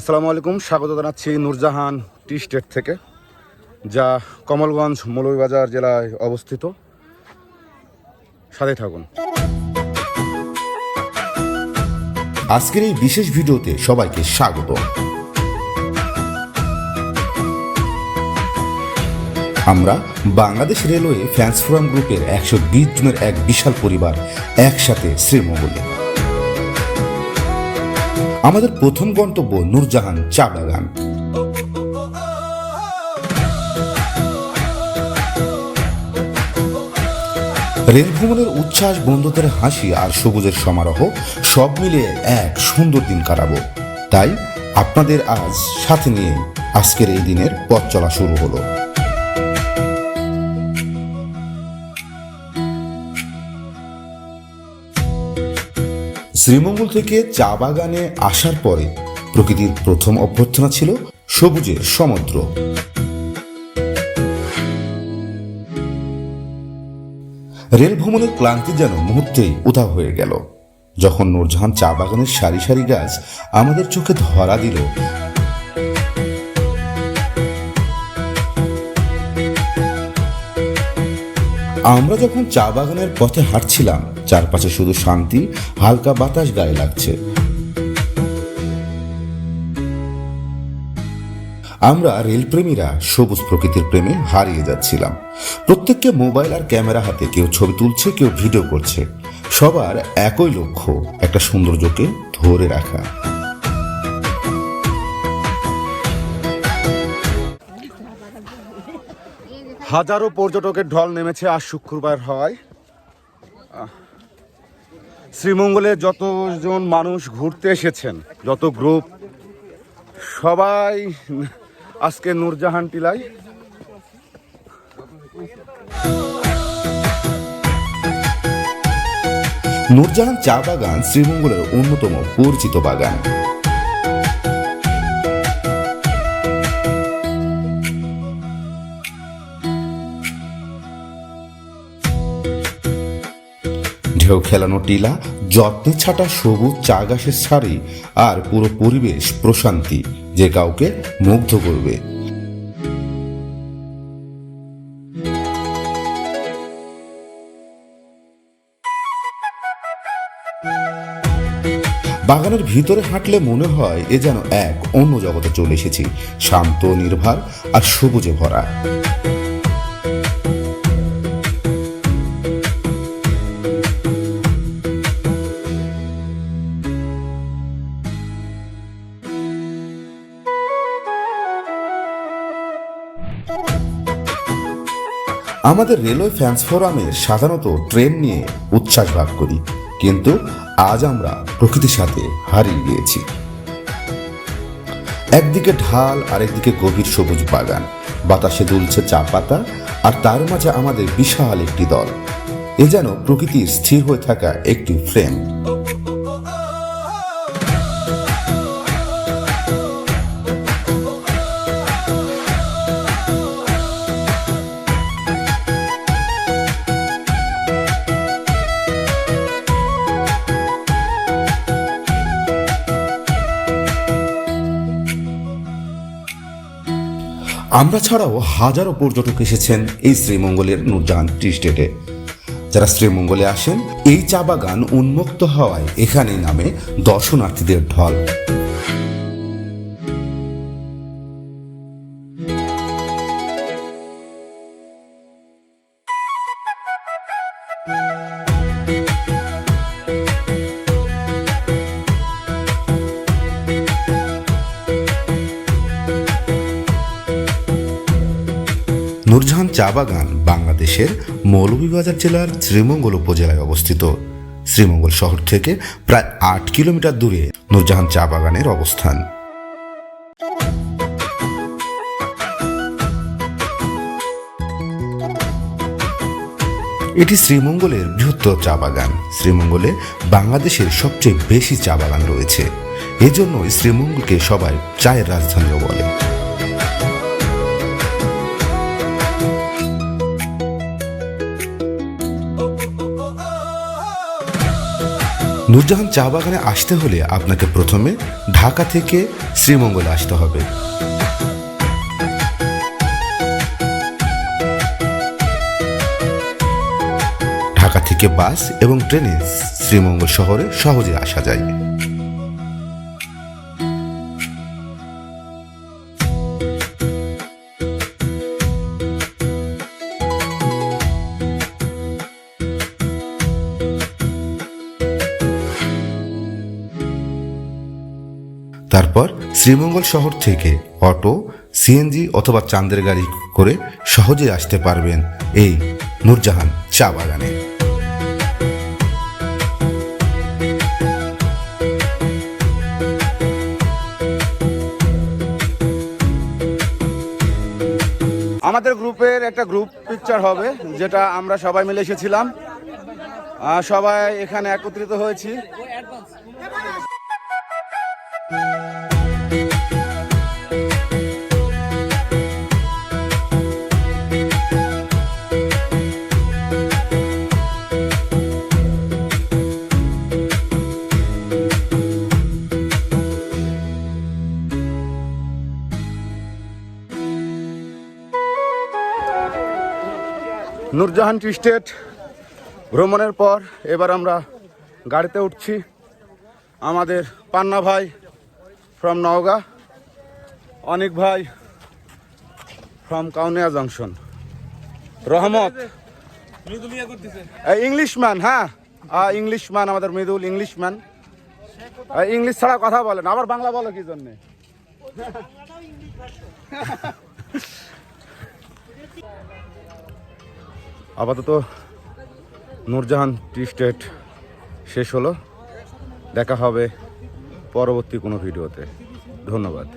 আসসালামু আলাইকুম, স্বাগত জানাচ্ছি নূরজাহান টি স্টেট থেকে, যা কমলগঞ্জ মৌলভীবাজার জেলায় অবস্থিত। সাথে থাকুন। আজকের এই বিশেষ ভিডিওতে সবাইকে স্বাগত। আমরা বাংলাদেশ রেলওয়ে ফ্যান্স ফোরাম গ্রুপের একশো বিশ জনের এক বিশাল পরিবার একসাথে শ্রীমঙ্গলে। আমাদের প্রথম গন্তব্য নূরজাহান চা বাগান। রেল ভ্রমণের উচ্ছ্বাস, বন্ধুদের হাসি আর সবুজের সমারোহ সব মিলিয়ে এক সুন্দর দিন কাটাবো। তাই আপনাদের আজ সাথে নিয়ে আজকের এই দিনের পথ চলা শুরু হলো। শ্রীমঙ্গল থেকে চা বাগানে আসার পরে প্রকৃতির প্রথম অভ্যর্থনা ছিল সবুজের সমুদ্র। রেল ভ্রমণের ক্লান্তি যেন মুহূর্তেই উধাও হয়ে গেল। যখন নূরজাহান চা বাগানের সারি সারি গাছ আমাদের চোখে ধরা দিল আমরা যখন চা বাগানের পথে হাঁটছিলাম, চারপাশে শুধু শান্তি, হালকা বাতাস গায়ে লাগছে। আমরা রেলপ্রেমীরা সবুজ প্রকৃতির প্রেমে হারিয়ে যাচ্ছিলাম। প্রত্যেককে মোবাইল আর ক্যামেরা হাতে, কেউ ছবি তুলছে, কেউ ভিডিও করছে। সবার একই লক্ষ্য, একটা সৌন্দর্যকে ধরে রাখা। হাজারো পর্যটকের ঢল নেমেছে আজ শুক্রবার হওয়ায় শ্রীমঙ্গলে যতজন মানুষ ঘুরতে এসেছেন, যত গ্রুপ সবাই আজকে নূরজাহান টিলায়। নূরজাহান চা বাগান শ্রীমঙ্গলের অন্যতম পরিচিত বাগান। ঢেউ খেলানো টিলা, যত্নে ছাটা সবুজ চা গাছের সারি আর পুরো পরিবেশ প্রশান্তি, যে কাউকে মুগ্ধ করবে। বাগানের ভিতরে হাঁটলে মনে হয় এ যেন এক অন্য জগতে চলে এসেছি, শান্ত, নির্ভার আর সবুজে ভরা। আমাদের রেলওয়ে ফ্যান্স ফোরামে সাধারণত ট্রেন নিয়ে উচ্ছ্বাস ভাগ করি, কিন্তু আজ আমরা প্রকৃতির সাথে হারিয়ে গিয়েছি। একদিকে ঢাল আর একদিকে গভীর সবুজ বাগান। বাতাসে দুলছে চা পাতা, আর তার মাঝে আমাদের বিশাল একটি দল। এ যেন প্রকৃতির স্থির হয়ে থাকা একটি ফ্রেম। আমরা ছাড়াও হাজারো পর্যটক এসেছেন এই শ্রীমঙ্গলের নুরজাহান টি স্টেটে যারা শ্রীমঙ্গলে আসেন, এই চা বাগান উন্মুক্ত হওয়ায় এখানে নামে দর্শনার্থীদের ঢল। চা বাগান বাংলাদেশের মৌলভীবাজার জেলার শ্রীমঙ্গল উপজেলায় অবস্থিত। শ্রীমঙ্গল শহর থেকে প্রায় আট কিলোমিটার দূরে নূরজাহান চা বাগানের অবস্থান। এটি শ্রীমঙ্গলের বৃহত্তর চা বাগান। শ্রীমঙ্গলে বাংলাদেশের সবচেয়ে বেশি চা বাগান রয়েছে। এজন্যই শ্রীমঙ্গলকে সবাই চায়ের রাজধানীও বলে। নূরজাহান চা বাগানে আসতে হলে আপনাকে প্রথমে ঢাকা থেকে শ্রীমঙ্গলে আসতে হবে। ঢাকা থেকে বাস এবং ট্রেনে শ্রীমঙ্গল শহরে সহজে আসা যায়। শ্রীমঙ্গল শহর থেকে অটো সিএনজি অথবা চাঁদের গাড়ি করে সহজে আসতে পারবেন এই নূরজাহান চা বাগানে। আমাদের গ্রুপের একটা গ্রুপ পিকচার হবে, যেটা আমরা সবাই মিলে এসেছিলাম। সবাই এখানে একত্রিত হয়েছি। নূরজাহান টি স্টেট ভ্রমণের পর এবার আমরা গাড়িতে উঠছি। আমাদের পান্না ভাই ফ্রম নওগাঁ অনেক ভাই from Kaunia junction Rahmat English man হ্যাঁ ইংলিশ ম্যান আমাদের মৃদুল ইংলিশ ম্যান ইংলিশ ছাড়া কথা বলেন আবার বাংলা বলো কি জন্যে? আপাতত নূরজাহান টি স্টেট শেষ হলো। দেখা হবে পরবর্তী কোনো ভিডিওতে। ধন্যবাদ।